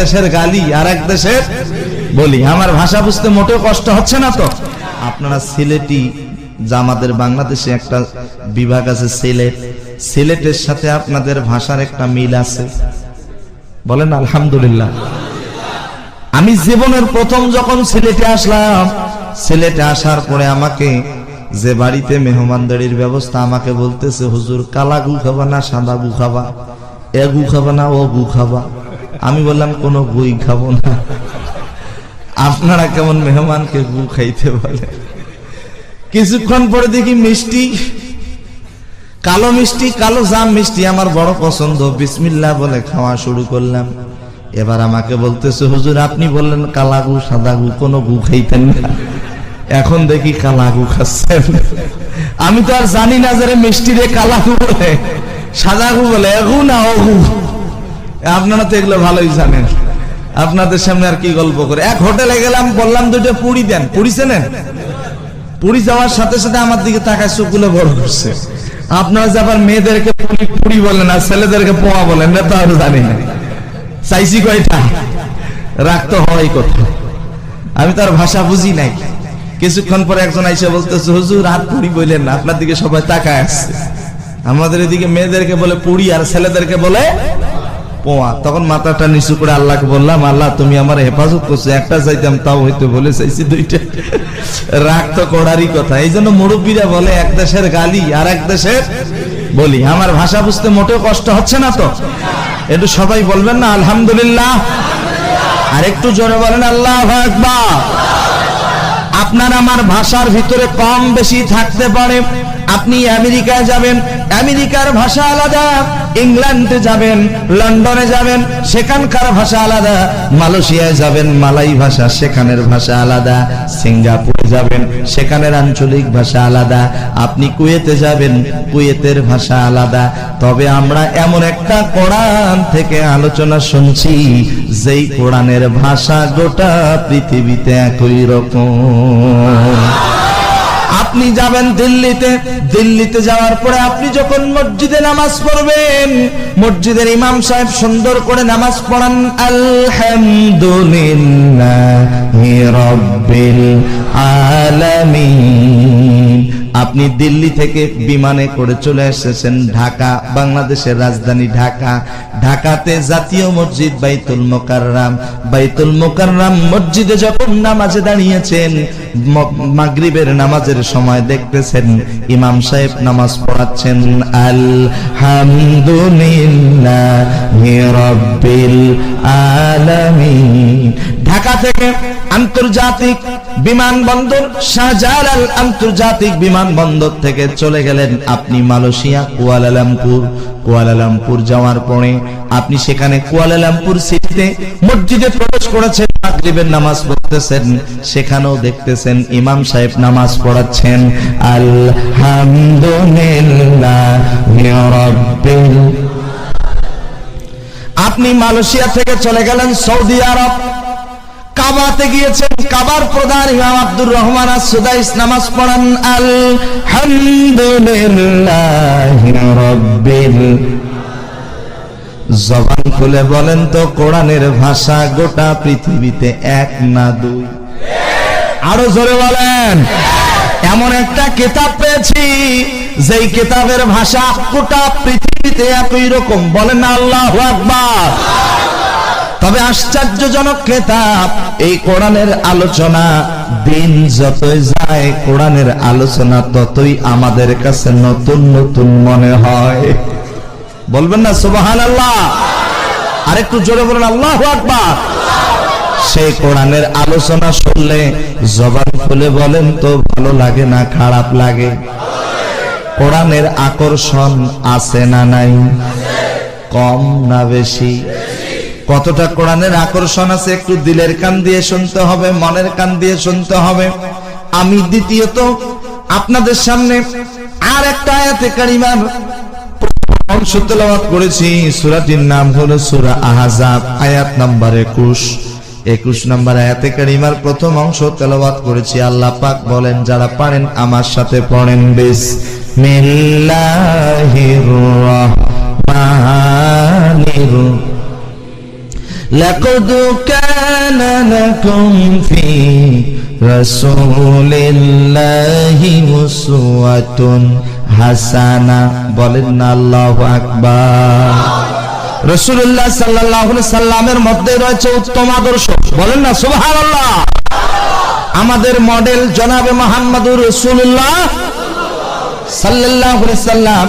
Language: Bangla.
দেশের গালি আর এক দেশের বলি। আমার ভাষা বুঝতে মোটেও কষ্ট হচ্ছে না তো। আপনারা সিলেটি যা আমাদের বাংলাদেশে একটা বিভাগ আছে, সিলেট। সিলেটের সাথে আপনাদের ভাষার একটা মিল আছে। বলেন, আলহামদুলিল্লাহ। আমি জীবনের প্রথম যখন সিলেটে আসলাম, সিলেটে আসার পরে আমাকে যে বাড়িতে মেহমানদারির ব্যবস্থা আমাকে বলতেছে, হুজুর কালা গু খাবা না সাদা গু খাবা? এ গু খাবা না ও গু খাবা? আমি বললাম, কোনো গুই খাব না। আপনারা কেমন মেহমানকে গু খাইতে বলে। কিছুক্ষণ পরে দেখি মিষ্টি, কালো মিষ্টি, কালো জাম মিষ্টি, আমার বড় পছন্দ। বিসমিল্লাহ বলে খাওয়া শুরু করলাম। এবার আমাকে বলতেছে, হুজুর, আপনি বললেন কালা গু সাদা গু কোনো গু খাইতেন না। এখন দেখি কালা গু খাচ্ছেন। আমি তো আর জানি না যে মিষ্টি রে কালা গু বলে সাদা গু বলে, এগু না ও আপনারা তো এগুলো ভালোই জানেন। আপনাদের সামনে আর কি গল্প করে? এক হোটেলে গেলাম, বললাম দুটো পুরি দেন। পুরি চেনেন? পুরি যাওয়ার সাথে সাথে আমার দিকে তাকায় চোখগুলো বড় করছে আপনারা যে আবার মেয়েদেরকে পুরি পুরি বলেন আর ছেলেদেরকে পোয়া বলেন না তাহলে জানি না। চাইছি কয়টা? রাখতে হয় কথা। আমি তার ভাষা বুঝি নাই। কিছুক্ষণ পরে একজন আইসা বলতেছে, হুজুর, আর পুরি বললেন না। আপনার দিকে সবাই তাকায় আসছে। আমাদের এদিকে মেয়েদেরকে বলে পুরি আর ছেলেদেরকে বলে পোয়া। তখন মাথাটা নিচু করে আল্লাহকে বললাম, আল্লাহ, তুমি আমার হেফাজত করছ। একটা চাইতাম তাও হয়তো বলে চাইছি দুইটা। রাগ তো করারই কথা। এই জন্য মুরব্বীরা বলে, এক দেশের গালি আর এক দেশের বলি। আমার ভাষা বুঝতে মোটেও কষ্ট হচ্ছে না তো? একটু সবাই বলবেন না, আলহামদুলিল্লাহ। আর একটু জোরে বলেন, আল্লাহ আকবার। আপনার আমার ভাষার ভিতরে কম বেশি থাকতে পারে। আপনি আমেরিকায় যাবেন, আমেরিকার ভাষা আলাদা, ইংল্যান্ডে যাবেন, লন্ডনে যাবেন, সেখানকার ভাষা আলাদা, মালয়েশিয়ায় যাবেন, মালাই ভাষা সেখানের ভাষা আলাদা, সিঙ্গাপুরে যাবেন, সেখানের আঞ্চলিক ভাষা আলাদা, আপনি কুয়েতে যাবেন, কুয়েতের ভাষা আলাদা। তবে আমরা এমন একটা কোরআন থেকে আলোচনা শুনছি, যেই কোরআনের ভাষা গোটা পৃথিবীতে একই রকম। আপনি যাবেন দিল্লিতে। দিল্লিতে যাওয়ার পরে আপনি যখন মসজিদে নামাজ পড়বেন, মসজিদের ইমাম সাহেব সুন্দর করে নামাজ পড়ান, আলহামদুলিল্লাহ আলামিন। আপনি দিল্লি থেকে বিমানে করে চলে এসেছেন ঢাকা, বাংলাদেশের রাজধানী ঢাকা। ঢাকাতে জাতীয় মসজিদ বাইতুল মোকাররাম। বাইতুল মোকাররাম মসজিদে যখন নামাজে দাঁড়িয়েছেন মাগরিবের নামাজের সময় দেখতেছেন, ইমাম সাহেব নামাজ পড়াচ্ছেন, আলহামদুলিল্লাহি রাব্বিল আলামিন। ঢাকা থেকে আন্তর্জাতিক বিমানবন্দর শাহজালাল আন্তর্জাতিক বিমানবন্দর থেকে চলে গেলেন আপনি মালয়েশিয়া, কুয়ালালামপুর। কুয়ালালামপুর যাওয়ার পরে আপনি সেখানে কুয়ালালামপুর সিটিতে মসজিদে প্রবেশ করেছেন, মাগরিবের নামাজ পড়তেছেন, সেখানেও দেখতেছেন ইমাম সাহেব নামাজ পড়াচ্ছেন। আলহামদুলিল্লাহি আপনি মালয়েশিয়া থেকে চলে গেলেন সৌদি আরব। কাবাতে গিয়েছেন, কাবার প্রধান ইমাম আব্দুর রহমান সুদাইস নামাজ পড়ান, আলহামদুলিল্লাহি রাব্বিল জবান খুলে বলেন তো, কোরআনের ভাষা গোটা পৃথিবীতে এক না দুই? আরও জোরে বলেন, এমন একটা কিতাব পেয়েছি, যেই কিতাবের ভাষা গোটা পৃথিবীতে একই রকম। বলেন আল্লাহ আকবার। তবে আশ্চর্যজনক কেতাব এই কোরআনের আলোচনা দিন যতই যায়, কোরআনের আলোচনা ততই আমাদের কাছে নতুন নতুন মনে হয়। বলবেন না সুবাহান আল্লাহ আরেকটু জোরে বলেন, আল্লাহ আকবার। সেই কোরআনের আলোচনা শুনলে জবান খুলে বলেন তো, ভালো লাগে না, খারাপ লাগে? কোরআনের আকর্ষণ আছে না নাই? কম না বেশি? কতটা কোরআনের আকর্ষণ আছে একটু দিলের কান দিয়ে শুনতে হবে, মনের কান দিয়ে শুনতে হবে। আমি দ্বিতীয়ত আপনাদের সামনে আর একটা আয়াতে কারিমার অংশ তেলাওয়াত করেছি। নাম হলো আয়াত নাম্বার 21 একুশ নম্বর আয়াতে কারিমার প্রথম অংশ তেলাওয়াত করেছি। আল্লাহ পাক বলেন, যারা পারেন আমার সাথে পড়েন বিসমিল্লাহির لقد كان لكم في رسول الله أسوة حسنة বলেন না আল্লাহু আকবার রসুল্লাহ সাল্লাহ সাল্লামের মধ্যে রয়েছে উত্তম আদর্শ বলেন না সুবহানাল্লাহ আমাদের মডেল জনাবে মোহাম্মদুর রসুল্লাহ সাল্লাহ সাল্লাম